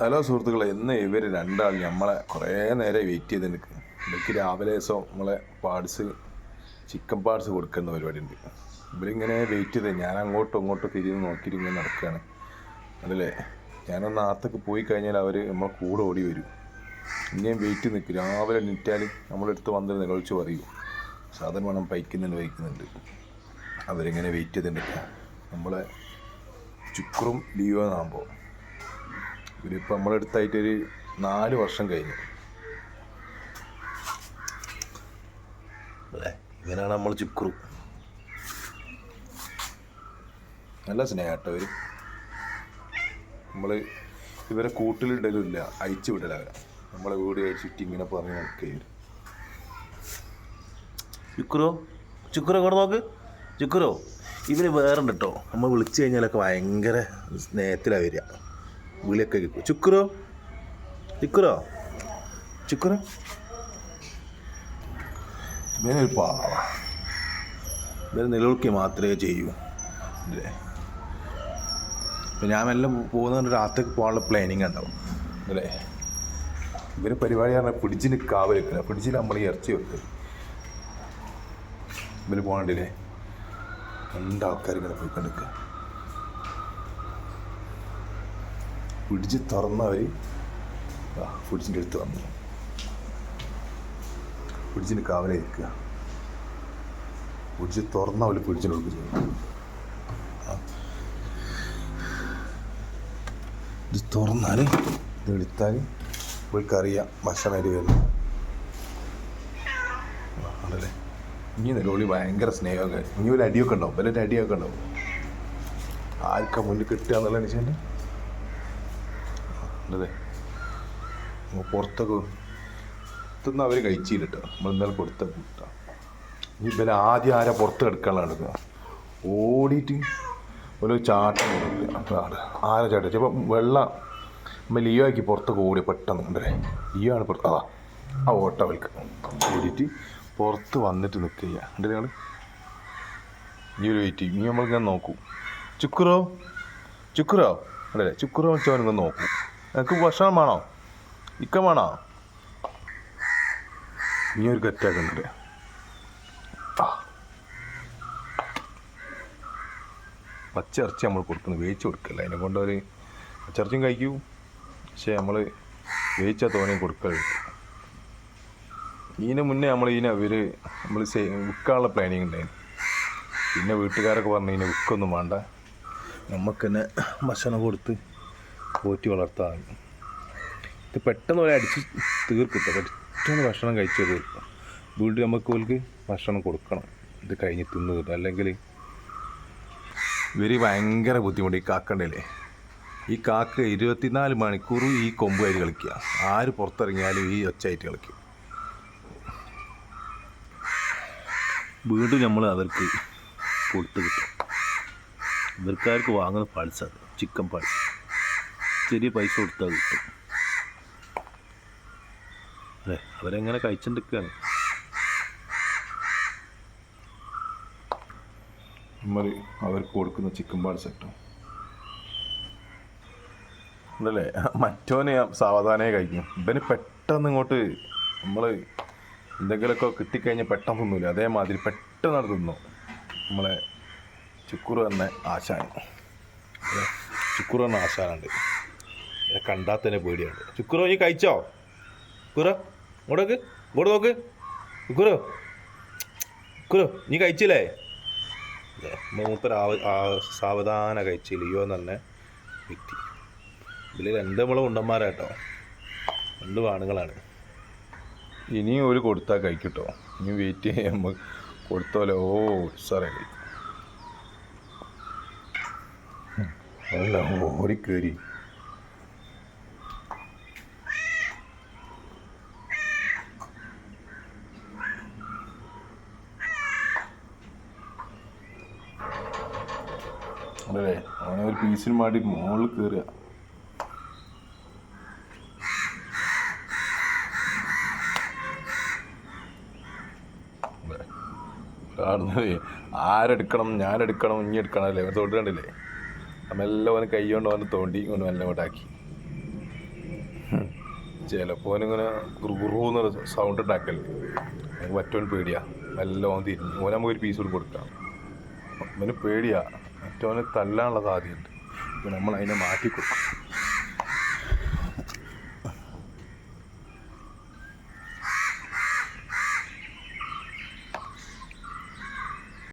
Hello സുഹൃത്തുക്കളെ ഇന്ന് ഇവർ രണ്ടാൾ നമ്മളെ കുറേ നേരം വെയിറ്റ് ചെയ്ത് നിൽക്കും ഇവർക്ക് രാവിലെ ദിവസം നമ്മളെ പാർട്സ് ചിക്കൻ പാർട്സ് കൊടുക്കുന്ന പരിപാടി ഉണ്ട് ഇവരിങ്ങനെ വെയിറ്റ് ചെയ്ത് ഞാൻ അങ്ങോട്ടും ഇങ്ങോട്ടും തിരിഞ്ഞ് നോക്കിയിട്ട് ഇങ്ങനെ നടക്കുകയാണ് അതല്ലേ ഞാനൊന്ന് ആത്തൊക്കെ പോയി കഴിഞ്ഞാൽ അവർ നമ്മളെ കൂടെ ഓടി വരും. ഇനിയും വെയിറ്റ് നിൽക്കും രാവിലെ നിറ്റാൽ നമ്മളെടുത്ത് വന്ന് നിലവിളിച്ച് പറയും. സാധനം വേണം പൈക്കുന്നുണ്ട് വഹിക്കുന്നുണ്ട് അവരിങ്ങനെ വെയിറ്റ് ചെയ്ത് നിൽക്കുക നമ്മളെ ചുക്രും ലിയോ എന്നാകുമ്പോൾ ഇവരിപ്പോൾ നമ്മളെടുത്തായിട്ടൊരു നാല് വർഷം കഴിഞ്ഞു. അല്ലേ? ഇവനാണ് നമ്മൾ ചുക്രു. നല്ല സ്നേഹട്ടോ നമ്മൾ ഇവരെ കൂട്ടിലിടലുമില്ല അയച്ചു വിടല നമ്മളെ വീട് അയച്ചിട്ട് ഇങ്ങനെ പറഞ്ഞ് നടക്കുകയും ചുക്കുറോ ചുക്കുറോ ഇങ്ങോട്ട് നോക്ക്? ചുക്കുറോ ഇവർ വേറുണ്ട് കേട്ടോ നമ്മൾ വിളിച്ചു കഴിഞ്ഞാലൊക്കെ ഭയങ്കര സ്നേഹത്തിലാണ് വരിക. വിളിയൊക്കെ ചുക്കുറോ ചുക്കുറോ ചുക്കുറോ ഇവനൊരു പാവ ഇവന് നിലവിളിക്കുക മാത്രമേ ചെയ്യൂ. അല്ലേ? ഇപ്പം ഞാൻ എല്ലാം പോകുന്ന രാത്രിക്ക് പോകാനുള്ള പ്ലാനിങ് ഉണ്ടാവും. അല്ലേ? ഇവർ പരിപാടി പറഞ്ഞാൽ പിടിച്ചിന് കാവ് വെക്കില്ല പിടിച്ചിൽ നമ്മൾ ഇറച്ചി വെക്കും. ഇവർ പോകണ്ടില്ലേ രണ്ടാൾക്കാർ ഇങ്ങനെ പോയിക്കൊണ്ടിരിക്കുക പിടിച്ച് തുറന്നവർ പിടിച്ചിന്റെ അടുത്ത് വന്നു. പിടിച്ചിന് കാവലെ ഇരിക്കുക പിടിച്ച് തുറന്നവർ പിടിച്ചിന് കൊടുക്കുക ഇത് തുറന്നാൽ ഇത് എടുത്താൽ ഇവർക്കറിയാം ഭക്ഷണമായിട്ട് വരുന്നു ആണല്ലേ ഇനി നിലവിളി ഭയങ്കര സ്നേഹമൊക്കെ. ഇനി ഒരു അടിയൊക്കെ ഉണ്ടാവും. വലിയൊരു അടിയൊക്കെ ഉണ്ടാവും. ആർക്കാ മുന്നിൽ കിട്ടുക എന്നുള്ള വെച്ചാൽ നമ്മൾ പുറത്തൊക്കെ ഇതൊന്നും അവർ കഴിച്ചില്ല കേട്ടോ നമ്മൾ ഇന്നലെ കൊടുത്ത കൂട്ടാ ഈ ഇവരെ ആദ്യം ആരെ പുറത്ത് കിടക്കാനുള്ള എടുക്കുക ഓടിയിട്ട് ഒരു ചാട്ടം കൊടുക്കുക. ആരാ ചാട്ടം? ചിലപ്പോൾ വെള്ളം നമ്മൾ ലിയോ ആക്കി പുറത്തൊക്കെ ഓടി പെട്ടെന്ന് ഉണ്ടല്ലേ ലിയോ ആണ് പുറത്ത്. അതാ ആ ഓട്ട അവൾക്ക് ഓടിയിട്ട് പുറത്ത് വന്നിട്ട് നിൽക്കുക ഉണ്ട് ഞങ്ങൾ ഈ ഒരു വെയിറ്റ് ഇനി നമ്മൾ ഞാൻ നോക്കൂ. ചുക്കുറോ? ചുക്കുറോ? അല്ലേ ചുക്കുറോ വെച്ചവനൊന്ന് നോക്കൂ. എനിക്ക് ഭക്ഷണം വേണോ? ഇക്ക വേണോ? ഇനി ഒരു കറ്റാക്കുന്നുണ്ട് പച്ചിറച്ചി നമ്മൾ കൊടുക്കുന്നത് വേവിച്ച് കൊടുക്കല്ല? അതിനെ കൊണ്ട് അവർ പച്ചിറച്ചിയും കഴിക്കൂ. പക്ഷേ നമ്മൾ വേവിച്ച തോനെയും കൊടുക്കരുത്. ഇതിന് മുന്നേ നമ്മൾ ഇതിനെ ഇവർ നമ്മൾ വിൽക്കാനുള്ള പ്ലാനിങ് ഉണ്ടായിരുന്നു. പിന്നെ വീട്ടുകാരൊക്കെ പറഞ്ഞു ഇതിനെ വിൽക്കൊന്നും വേണ്ട. നമുക്ക് തന്നെ ഭക്ഷണം കൊടുത്ത് പോറ്റി വളർത്താൻ. ഇത് പെട്ടെന്ന് പോലെ അടിച്ച് തീർക്കില്ല പെട്ടെന്ന് ഭക്ഷണം കഴിച്ചു തീർക്കും. വീട് നമുക്ക് ഓൽക്ക് ഭക്ഷണം കൊടുക്കണം. ഇത് കഴിഞ്ഞ് തിന്ന് തീർക്കും അല്ലെങ്കിൽ ഇവർ ഭയങ്കര ബുദ്ധിമുട്ട് ഈ കാക്കണ്ടല്ലേ ഈ കാക്ക ഇരുപത്തിനാല് മണിക്കൂർ ഈ കൊമ്പുകാരി കളിക്കുക ആര് പുറത്തിറങ്ങിയാലും ഈ ഒച്ചയായിട്ട് കളിക്കും. വീണ്ടും നമ്മൾ അവർക്ക് കൊടുത്ത് കിട്ടും. ഇവർക്കാർക്ക് വാങ്ങുന്ന പാഴ്സാണ് ചിക്കൻ പാഴ്സ് ചെറിയ പൈസ കൊടുത്താൽ കിട്ടും. അല്ലേ അവരെങ്ങനെ കഴിച്ചെടുക്കുകയാണ് നമ്മൾ അവർക്ക് കൊടുക്കുന്ന ചിക്കൻ പാട് സെറ്റും. അതല്ലേ മറ്റോനെ സാവധാനേ കഴിക്കും. ഇവന് പെട്ടെന്ന് ഇങ്ങോട്ട് നമ്മൾ എന്തെങ്കിലുമൊക്കെ കിട്ടിക്കഴിഞ്ഞാൽ പെട്ടെന്ന് തിന്നൂല. അതേമാതിരി പെട്ടെന്ന് അത് തിന്നു. നമ്മളെ ചുക്കുറു തന്നെ ആശാൻ. ചുക്കുറു തന്നെ ആശാനുണ്ട്. ഇതിനെ കണ്ടാൽ തന്നെ പേടിയാണ്. ശുക്രോ നീ കഴിച്ചോ? കുറ ഇങ്ങോട്ടേക്ക് ഇങ്ങോട്ട് നോക്ക്. ചുക്കുറു ചുക്കുറു നീ കഴിച്ചില്ലേ? മൂപ്പർ സാവധാന കഴിച്ചില്ലയോ ലിയോ എന്ന് തന്നെ വ്യക്തി. ഇതിൽ രണ്ട് നമ്മളെ ഉണ്ടന്മാരാട്ടോ രണ്ട് ആണുങ്ങളാണ്. ഇനിയും ഒരു കൊടുത്താൽ കഴിക്കട്ടോ. ഇനി വെയിറ്റ് ചെയ്യുമ്പോൾ കൊടുത്തോലോ ഓ സാറേ കഴിക്കും. അല്ല ഓടിക്കേറി അല്ലേ അവനെ ഒരു പീസിന് മാടി മുകളിൽ കയറുക ആരെടുക്കണം ഞാനെടുക്കണം ഇനി എടുക്കണം അല്ലേ? തൊട്ട് കണ്ടില്ലേ? മെല്ലെ അവന് കൈ കൊണ്ട് അവന് തോണ്ടി ഇങ്ങനെ മെല്ലെ ഇങ്ങോട്ടാക്കി ചിലപ്പോൾ ഇങ്ങനെ ഗുറുകുറൂന്ന് സൗണ്ട് ഉണ്ടാക്കല്ലേ എനിക്ക് പേടിയാ. എല്ലാം അവൻ തിരിഞ്ഞു. ഓൻ നമുക്ക് ഒരു പീസ് കൂടി കൊടുക്കാം. അവന് പേടിയാ. മറ്റോന് തല്ലാനുള്ള സാധ്യതയുണ്ട് അപ്പോൾ നമ്മൾ അതിനെ മാറ്റി കൊടുക്കും